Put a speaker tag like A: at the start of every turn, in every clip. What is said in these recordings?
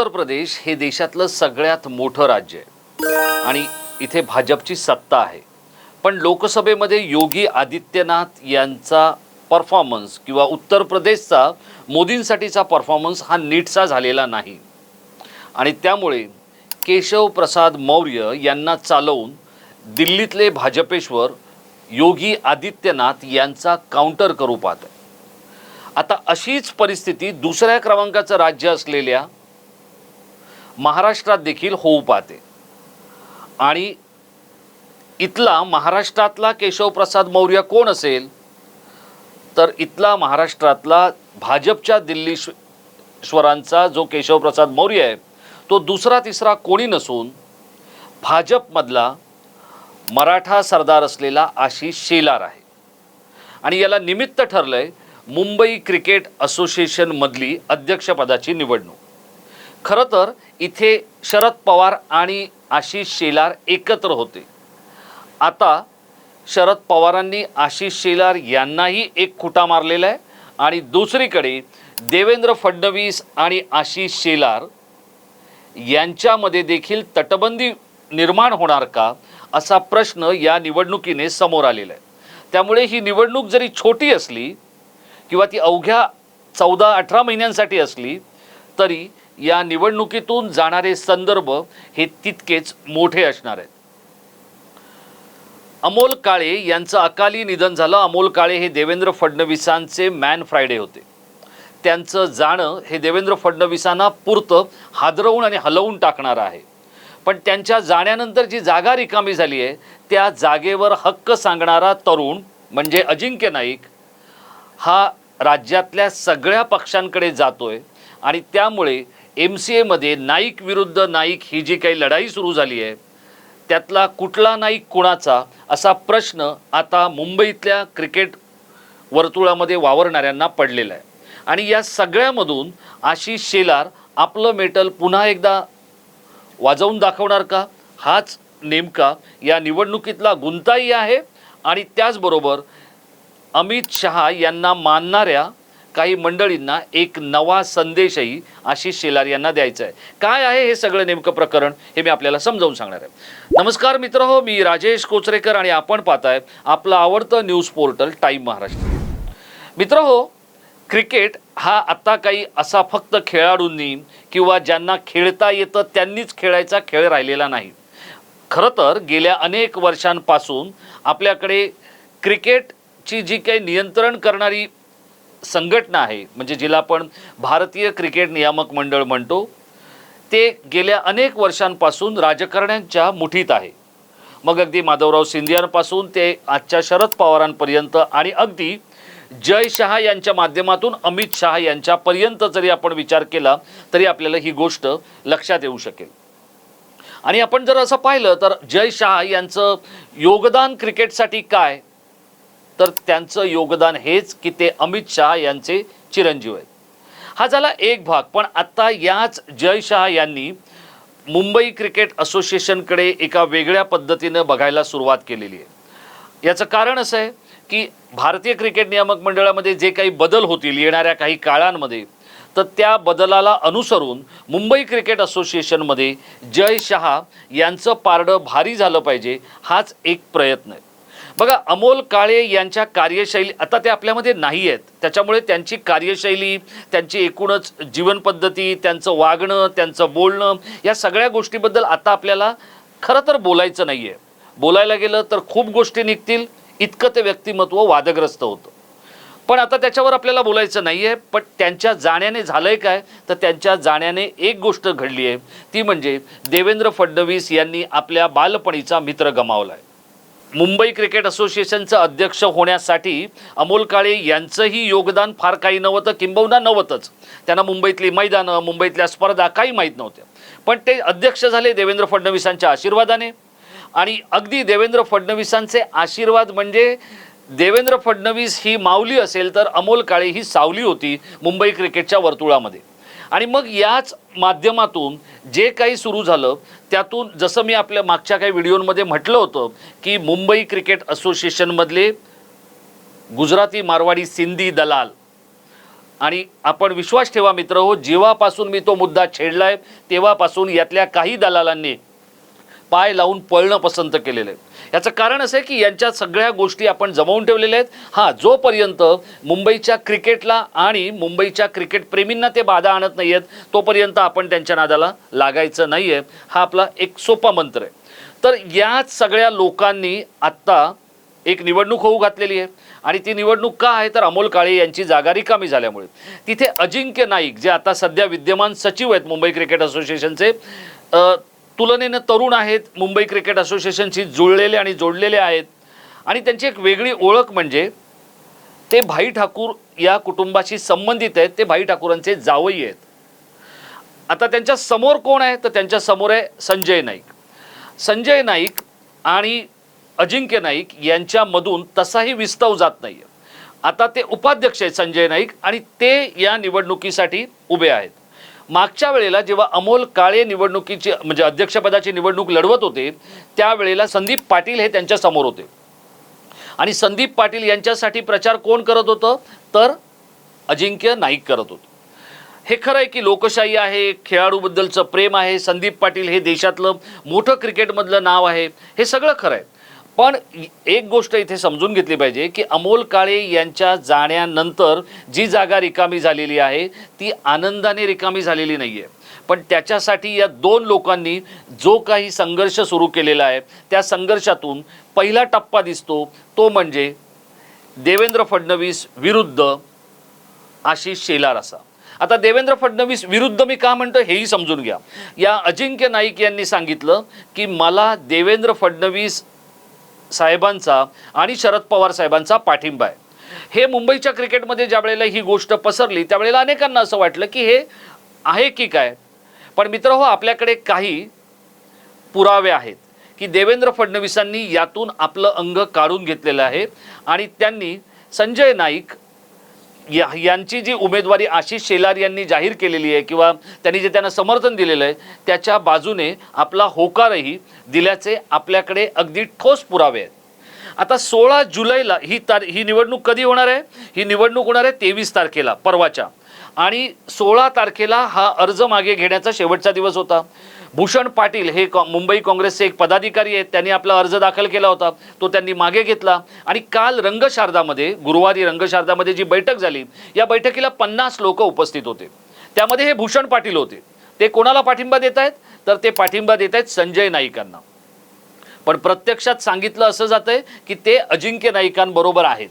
A: उत्तर प्रदेश हे देशातलं सगळ्यात मोठं राज्य आहे. आणि इथे भाजपची सत्ता आहे. पण लोकसभेमध्ये योगी आदित्यनाथ यांचा परफॉर्मन्स किंवा उत्तर प्रदेशचा मोदींसाठीचा परफॉर्मन्स हा नीटचा झालेला नाही. आणि त्यामुळे केशव प्रसाद मौर्य यांना चालवून दिल्लीतले भाजपेश्वर योगी आदित्यनाथ यांचा काउंटर करू पाहत आहे. आता अशीच परिस्थिती दुसऱ्या क्रमांकाचं राज्य असलेल्या महाराष्ट्रात देखील होऊ पाहते. आणि इथला महाराष्ट्रातला केशवप्रसाद मौर्य कोण असेल? तर इथला महाराष्ट्रातला भाजपच्या दिल्ली जो केशवप्रसाद मौर्य आहे तो दुसरा तिसरा कोणी नसून भाजपमधला मराठा सरदार असलेला आशिष शेलार आहे. आणि याला निमित्त ठरलं आहे मुंबई क्रिकेट असोसिएशनमधली अध्यक्षपदाची निवडणूक. खरं तर इथे शरद पवार आणि आशिष शेलार एकत्र होते. आता शरद पवारांनी आशिष शेलार यांनाही एक खुटा मारलेला आहे आणि दुसरीकडे देवेंद्र फडणवीस आणि आशिष शेलार यांच्यामध्ये देखील तटबंदी निर्माण होणार का असा प्रश्न या निवडणुकीने समोर आलेला आहे. त्यामुळे ही निवडणूक जरी छोटी असली किंवा ती अवघ्या चौदा अठरा महिन्यांसाठी असली तरी या निवडणुकीतून जाणारे संदर्भ हे तितकेच मोठे असणार आहेत. अमोल काळे यांचं अकाली निधन झालं. अमोल काळे हे देवेंद्र फडणवीसांचे मॅन फ्रायडे होते. त्यांचं जाणं हे देवेंद्र फडणवीसांना पुरतं हादरवून आणि हलवून टाकणारं आहे. पण त्यांच्या जाण्यानंतर जी जागा रिकामी झाली आहे त्या जागेवर हक्क सांगणारा तरुण म्हणजे अजिंक्य नाईक हा राज्यातल्या सगळ्या पक्षांकडे जातोय आणि त्यामुळे एम सी एमध्ये नाईक विरुद्ध नाईक ही जी काही लढाई सुरू झाली आहे त्यातला कुठला नाईक कुणाचा असा प्रश्न आता मुंबईतल्या क्रिकेट वर्तुळामध्ये वावरणाऱ्यांना पडलेला आहे. आणि या सगळ्यामधून आशिष शेलार आपलं मेटल पुन्हा एकदा वाजवून दाखवणार का? हाच नेमका या निवडणुकीतला गुंताही आहे. आणि त्याचबरोबर अमित शहा यांना मानणाऱ्या काही मंडळींना एक नवा संदेशही आशिष शेलार यांना द्यायचा आहे. काय आहे हे सगळं नेमकं प्रकरण हे मी आपल्याला समजावून सांगणार आहे. नमस्कार मित्र हो मी राजेश कोचरेकर आणि आपण पाहताय आपलं आवडतं न्यूज पोर्टल टाईम महाराष्ट्र. मित्र हो क्रिकेट हा आत्ता काही असा फक्त खेळाडूंनी किंवा ज्यांना खेळता येतं त्यांनीच खेळायचा खेळ राहिलेला नाही. खरं तर गेल्या अनेक वर्षांपासून आपल्याकडे क्रिकेटची जी काही नियंत्रण करणारी संघटना आहे. म्हणजे जिला आपण भारतीय क्रिकेट नियामक मंडळ म्हणतो ते गेल्या अनेक वर्षांपासून राजकारण्यांच्या मुठीत आहे. मग अगदी माधवराव सिंधियांपासून ते आजच्या शरद पवारांपर्यंत आणि अगदी जय शहा यांच्या माध्यमातून अमित शहा यांच्यापर्यंत जरी आपण विचार केला तरी आपल्याला ही गोष्ट लक्षात येऊ शकेल. आणि आपण जर असं पाहिलं तर जय शहा यांचं योगदान क्रिकेटसाठी काय? तर त्यांचं योगदान हेच की ते अमित शहा यांचे चिरंजीव आहेत. हा झाला एक भाग पण आत्ता याच जय शहा यांनी मुंबई क्रिकेट असोसिएशनकडे एका वेगळ्या पद्धतीनं बघायला सुरुवात केलेली आहे. याचं कारण असं आहे की भारतीय क्रिकेट नियामक मंडळामध्ये जे काही बदल होतील येणाऱ्या काही काळांमध्ये तर त्या बदलाला अनुसरून मुंबई क्रिकेट असोसिएशनमध्ये जय शहा यांचं पारडं भारी झालं पाहिजे हाच एक प्रयत्न आहे. बघा अमोल काळे यांच्या कार्यशैली आता ते आपल्यामध्ये नाही आहेत. त्याच्यामुळे त्यांची कार्यशैली त्यांची एकूणच जीवनपद्धती त्यांचं वागणं त्यांचं बोलणं या सगळ्या गोष्टीबद्दल आता आपल्याला खरं तर बोलायचं नाही आहे बोलायला गेलं तर खूप गोष्टी निघतील इतकं ते व्यक्तिमत्व वादग्रस्त होतं. पण आता त्याच्यावर आपल्याला बोलायचं नाही आहे पण त्यांच्या जाण्याने झालं आहे काय? तर त्यांच्या जाण्याने एक गोष्ट घडली आहे ती म्हणजे देवेंद्र फडणवीस यांनी आपल्या बालपणीचा मित्र गमावला आहे मुंबई क्रिकेट असोसिएशनचं अध्यक्ष होण्यासाठी अमोल काळे यांचंही योगदान फार काही नव्हतं किंबहुना नव्हतंच. त्यांना मुंबईतली मैदानं मुंबईतल्या स्पर्धा काही माहीत नव्हत्या. पण ते अध्यक्ष झाले देवेंद्र फडणवीसांच्या आशीर्वादाने. आणि अगदी देवेंद्र फडणवीसांचे आशीर्वाद म्हणजे देवेंद्र फडणवीस ही माऊली असेल तर अमोल काळे ही सावली होती मुंबई क्रिकेटच्या वर्तुळामध्ये. आणि मग याच माध्यमातून जे काही सुरू झालं त्यातून जसं मी आपल्या मागच्या काही व्हिडिओमध्ये म्हटलं होतं की मुंबई क्रिकेट असोसिएशनमधले गुजराती मारवाडी सिंधी दलाल. आणि आपण विश्वास ठेवा मित्र हो जेव्हापासून मी तो मुद्दा छेडलाय तेव्हापासून यातल्या काही दलालांनी पाय लावून पळणं पसंत केलेलं आहे याचं कारण असं आहे की यांच्या सगळ्या गोष्टी आपण जमवून ठेवलेल्या आहेत. हां जोपर्यंत मुंबईच्या क्रिकेटला आणि मुंबईच्या क्रिकेट प्रेमींना ते बाधा आणत नाही आहेत तोपर्यंत आपण त्यांच्या नादाला लागायचं नाही आहे हा आपला एक सोपा मंत्र आहे. तर याच सगळ्या लोकांनी आत्ता एक निवडणूक होऊ घातलेली आहे. आणि ती निवडणूक का आहे तर अमोल काळे यांची जागा रिकामी झाल्यामुळे. तिथे अजिंक्य नाईक जे आता सध्या विद्यमान सचिव आहेत मुंबई क्रिकेट असोसिएशनचे तुलनेनं तरुण आहेत. मुंबई क्रिकेट असोसिएशनशी जुळलेले आणि जोडलेले आहेत. आणि त्यांची एक वेगळी ओळख म्हणजे ते भाई ठाकूर या कुटुंबाशी संबंधित आहेत. ते भाई ठाकूरांचे जावई आहेत. आता त्यांच्यासमोर कोण आहे? तर त्यांच्यासमोर आहे संजय नाईक. संजय नाईक आणि अजिंक्य नाईक यांच्यामधून तसाही विस्तव जात नाही आता ते उपाध्यक्ष आहेत संजय नाईक आणि ते या निवडणुकीसाठी उभे आहेत. मागच्या वेळेला जेव्हा अमोल काळे निवडणुकीची म्हणजे अध्यक्षपदाची निवडणूक लढवत होते त्यावेळेला संदीप पाटील हे त्यांच्यासमोर होते. आणि संदीप पाटील यांच्यासाठी प्रचार कोण करत होतं? तर अजिंक्य नाईक करत होतं. हे खरं आहे की लोकशाही आहे खेळाडूबद्दलचं प्रेम आहे संदीप पाटील हे देशातलं मोठं क्रिकेटमधलं नाव आहे हे सगळं खरं आहे. पण एक गोष्ट इथे समजून घेतली पाहिजे की अमोल काळे यांच्या जाण्यानंतर जी जागा रिकामी झालेली आहे ती आनंदाने रिकामी झालेली नाही आहे पण त्याच्यासाठी या दोन लोकांनी जो काही संघर्ष सुरू केलेला आहे त्या संघर्षातून पहिला टप्पा दिसतो तो म्हणजे देवेंद्र फडणवीस विरुद्ध आशिष शेलार असा. आता देवेंद्र फडणवीस विरुद्ध मी का म्हणतो हेही समजून घ्या. या अजिंक्य नाईक यांनी सांगितलं की मला देवेंद्र फडणवीस साहेबांचा आणि शरद पवार साहेबांचा पाठिंबा आहे. हे मुंबईच्या क्रिकेटमध्ये ज्या वेळेला ही गोष्ट पसरली त्यावेळेला अनेकांना असं वाटलं की हे आहे की काय? पण मित्र हो आपल्याकडे काही पुरावे आहेत की देवेंद्र फडणवीसांनी यातून आपलं अंग काढून घेतलेलं आहे आणि त्यांनी संजय नाईक या यांची जी उमेदवारी आशिष शेलार यांनी जाहीर केलेली आहे किंवा त्यांनी जे त्यांना समर्थन दिलेलं आहे त्याच्या बाजूने आपला होकारही दिल्याचे आपल्याकडे अगदी ठोस पुरावे आहेत. आता सोळा जुलैला ही तार ही निवडणूक कधी होणार आहे? ही निवडणूक होणार आहे तेवीस तारखेला परवाच्या. आणि सोळा तारखेला हा अर्ज मागे घेण्याचा शेवटचा दिवस होता. भूषण पाटील हे कॉ मुंबई काँग्रेसचे एक पदाधिकारी आहेत. त्यांनी आपला अर्ज दाखल केला होता. तो त्यांनी मागे घेतला. आणि काल रंगशारदामध्ये गुरुवारी रंगशारदामध्ये जी बैठक झाली या बैठकीला पन्नास लोक उपस्थित होते. त्यामध्ये हे भूषण पाटील होते. ते कोणाला पाठिंबा देत आहेत? तर ते पाठिंबा देत आहेत संजय नाईकांना. पण प्रत्यक्षात सांगितलं असं जातंय की ते अजिंक्य नाईकांबरोबर आहेत.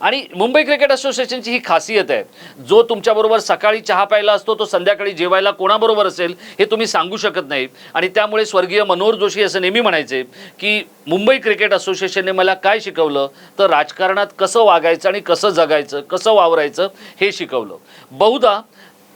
A: आणि मुंबई क्रिकेट असोसिएशनची ही खासियत आहे जो तुमच्याबरोबर सकाळी चहा प्यायला असतो तो संध्याकाळी जेवायला कोणाबरोबर असेल हे तुम्ही सांगू शकत नाही. आणि त्यामुळे स्वर्गीय मनोहर जोशी असं नेहमी म्हणायचे की मुंबई क्रिकेट असोसिएशनने मला काय शिकवलं? तर राजकारणात कसं वागायचं आणि कसं जगायचं कसं वावरायचं हे शिकवलं. बहुधा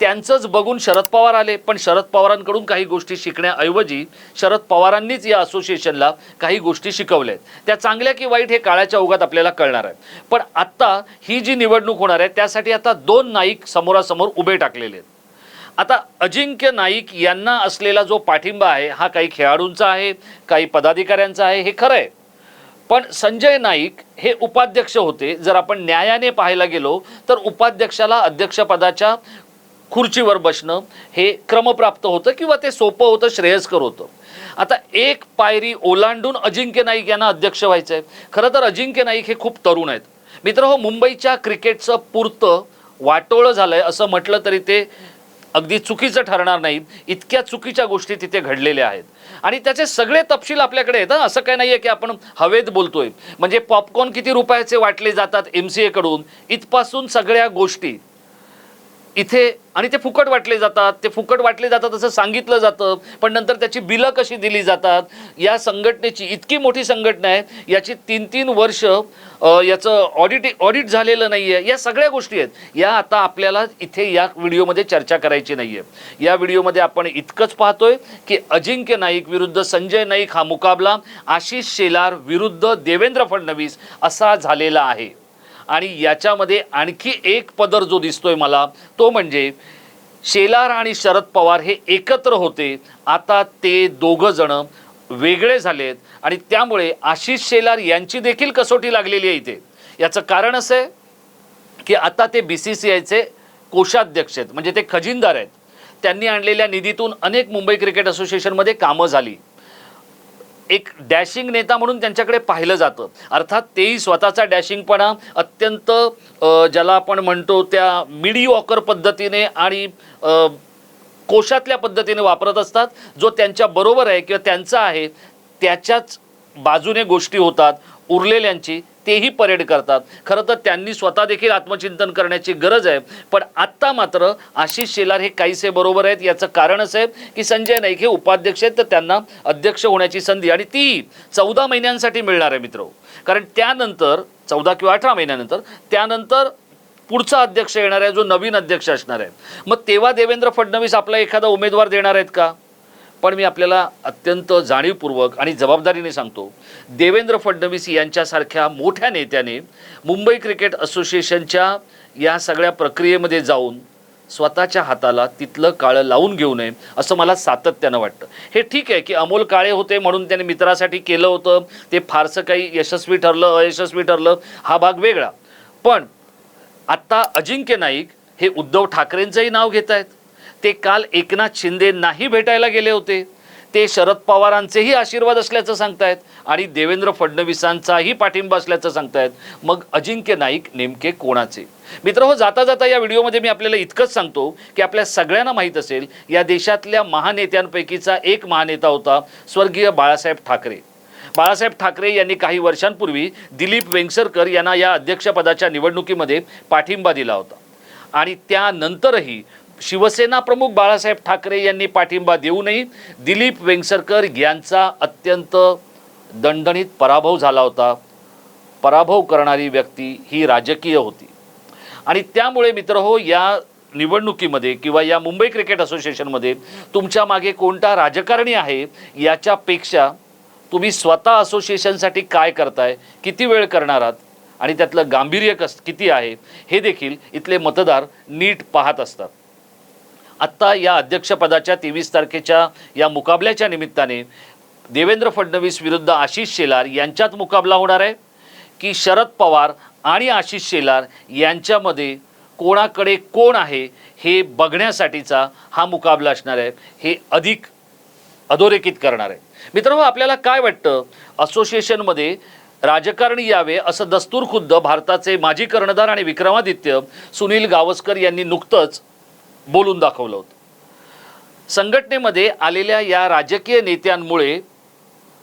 A: त्यांचंच बघून शरद पवार आले. पण शरद पवारांकडून काही गोष्टी शिकण्याऐवजी शरद पवारांनीच या असोसिएशनला काही गोष्टी शिकवल्या आहेत त्या चांगल्या की वाईट हे काळाच्या ओघात आपल्याला कळणार आहे पण आत्ता ही जी निवडणूक होणार आहे त्यासाठी आता दोन नाईक समोरासमोर उभे टाकलेले आहेत. आता अजिंक्य नाईक यांना असलेला जो पाठिंबा आहे हा काही खेळाडूंचा आहे काही पदाधिकाऱ्यांचा आहे हे खरं आहे. पण संजय नाईक हे उपाध्यक्ष होते. जर आपण न्यायाने पाहायला गेलो तर उपाध्यक्षाला अध्यक्षपदाच्या खुर्चीवर बसणं हे क्रमप्राप्त होतं किंवा ते सोपं होतं श्रेयस्कर होतं. आता एक पायरी ओलांडून अजिंक्य नाईक यांना अध्यक्ष व्हायचं आहे खरं तर अजिंक्य नाईक हे खूप तरुण आहेत. मित्र हो मुंबईच्या क्रिकेटचं पुरतं वाटोळं झालंय असं म्हटलं तरी ते अगदी चुकीचं ठरणार नाही. इतक्या चुकीच्या गोष्टी तिथे घडलेल्या आहेत. आणि त्याचे सगळे तपशील आपल्याकडे आहेत असं काही नाही आहे की आपण हवेत बोलतोय. म्हणजे पॉपकॉर्न किती रुपयाचे वाटले जातात एम सी एकडून इथपासून सगळ्या गोष्टी इथे आणि ते फुकट वाटले जातात ते फुकट वाटले जातात असं सांगितलं जातं पण नंतर त्याची बिलं कशी दिली जातात या संघटनेची इतकी मोठी संघटना आहे याची तीन तीन वर्ष याचं ऑडिट ऑडिट झालेलं नाही आहे या सगळ्या गोष्टी आहेत. या आता आपल्याला इथे या व्हिडिओमध्ये चर्चा करायची नाही आहे या व्हिडिओमध्ये आपण इतकंच पाहतोय की अजिंक्य नाईक विरुद्ध संजय नाईक हा मुकाबला आशिष शेलार विरुद्ध देवेंद्र फडणवीस असा झालेला आहे. आणि याच्यामध्ये आणखी एक पदर जो दिसतोय मला तो म्हणजे शेलार आणि शरद पवार हे एकत्र होते. आता ते दोघं जण वेगळे झालेत आणि त्यामुळे आशिष शेलार यांची देखील कसोटी लागलेली आहे इथे. याचं कारण असं आहे की आता ते बी सी सी आयचे कोषाध्यक्ष आहेत. म्हणजे ते खजिनदार आहेत. त्यांनी आणलेल्या निधीतून अनेक मुंबई क्रिकेट असोसिएशनमध्ये कामं झाली. एक डॅशिंग नेता म्हणून त्यांच्याकडे पाहिलं जातं. अर्थात तेही स्वतःचा डॅशिंगपणा अत्यंत ज्याला आपण म्हणतो त्या मिडिओकर पद्धतीने आणि कोशातल्या पद्धतीने वापरत असतात. जो त्यांच्या बरोबर आहे किंवा त्यांचा आहे त्याच्याच बाजूने गोष्टी होतात उरलेल्यांची. तेही परेड करतात. खरं तर त्यांनी स्वतः देखील आत्मचिंतन करण्याची गरज आहे. पण आत्ता मात्र आशिष शेलार हे काहीसे बरोबर आहेत. याचं कारण असं आहे की संजय नाईक हे उपाध्यक्ष आहेत. तर त्यांना अध्यक्ष होण्याची संधी आणि ती चौदा महिन्यांसाठी मिळणार आहे मित्र. कारण त्यानंतर चौदा किंवा अठरा महिन्यानंतर त्यानंतर पुढचा अध्यक्ष येणार आहे. जो नवीन अध्यक्ष असणार आहे. मग तेव्हा देवेंद्र फडणवीस आपला एखादा उमेदवार देणार आहेत का? पण मी आपल्याला अत्यंत जाणीवपूर्वक आणि जबाबदारीने सांगतो देवेंद्र फडणवीस यांच्यासारख्या मोठ्या नेत्याने मुंबई क्रिकेट असोसिएशनच्या या सगळ्या प्रक्रियेमध्ये जाऊन स्वतःच्या हाताला तिथलं काळं लावून घेऊ नये असं मला सातत्यानं वाटतं. हे ठीक आहे की अमोल काळे होते म्हणून त्याने मित्रासाठी केलं होतं ते फारसं काही यशस्वी ठरलं अयशस्वी ठरलं हा भाग वेगळा. पण आत्ता अजिंक्य नाईक हे उद्धव ठाकरेंचंही नाव घेत आहेत ते काल एकनाथ शिंदेंनाही भेटायला गेले होते. ते शरद पवारांचेही आशीर्वाद असल्याचं सांगतायत आणि देवेंद्र फडणवीसांचाही पाठिंबा असल्याचं सांगतायत. मग अजिंक्य नाईक नेमके कोणाचे? मित्र हो जाता जाता या व्हिडिओमध्ये मी आपल्याला इतकंच सांगतो की आपल्या सगळ्यांना माहीत असेल या देशातल्या महानेत्यांपैकीचा एक महानेता होता स्वर्गीय बाळासाहेब ठाकरे. बाळासाहेब ठाकरे यांनी काही वर्षांपूर्वी दिलीप वेंगसरकर यांना या अध्यक्षपदाच्या निवडणुकीमध्ये पाठिंबा दिला होता. आणि त्यानंतरही शिवसेना प्रमुख बाळासाहेब ठाकरे यांनी पाठिंबा देऊनही दिलीप वेंगसरकर यांचा अत्यंत दणदणीत पराभव झाला होता. पराभव करणारी व्यक्ती ही राजकीय होती. आणि त्यामुळे मित्र हो या निवडणुकीमध्ये किंवा या मुंबई क्रिकेट असोसिएशनमध्ये तुमच्या मागे कोणता राजकारणी आहे याच्यापेक्षा तुम्ही स्वतः असोसिएशनसाठी काय करताय किती वेळ करणार आहात आणि त्यातलं गांभीर्य कस किती आहे हे देखील इथले मतदार नीट पाहत असतात. आत्ता या अध्यक्षपदाच्या तेवीस तारखेच्या या मुकाबल्याच्या निमित्ताने देवेंद्र फडणवीस विरुद्ध आशिष शेलार यांच्यात मुकाबला होणार आहे की शरद पवार आणि आशिष शेलार यांच्यामध्ये कोणाकडे कोण आहे हे बघण्यासाठीचा हा मुकाबला असणार आहे हे अधिक अधोरेखित करणार आहे. मित्रांनो आपल्याला काय वाटतं? असोसिएशनमध्ये राजकारणी यावे असं दस्तूर खुद्द भारताचे माजी कर्णधार आणि विक्रमादित्य सुनील गावस्कर यांनी नुकतंच बोलून दाखवलं होतं. संघटनेमध्ये आलेल्या या राजकीय नेत्यांमुळे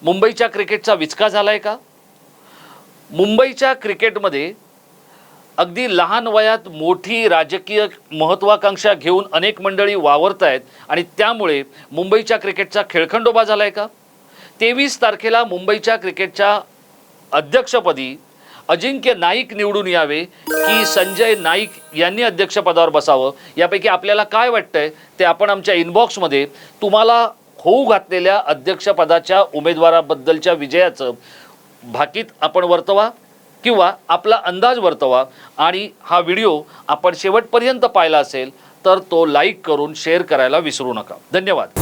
A: मुंबईच्या क्रिकेटचा विचका झाला आहे का? मुंबईच्या क्रिकेटमध्ये अगदी लहान वयात मोठी राजकीय महत्त्वाकांक्षा घेऊन अनेक मंडळी वावरत आहेत आणि त्यामुळे मुंबईच्या क्रिकेटचा खेळखंडोबा झाला आहे का? तेवीस तारखेला मुंबईच्या क्रिकेटच्या अध्यक्षपदी अजिंक्य नाईक निवडून यावे की संजय नाईक यांनी अध्यक्षपदावर बसावं? यापैकी आपल्याला काय वाटतंय? ते आपण आमच्या इनबॉक्समध्ये तुम्हाला होऊ घातलेल्या अध्यक्षपदाच्या उमेदवाराबद्दलच्या विजयाचं भाकीत आपण वर्तवा किंवा आपला अंदाज वर्तवा. आणि हा व्हिडिओ आपण शेवटपर्यंत पाहिला असेल तर तो लाईक करून शेअर करायला विसरू नका. धन्यवाद.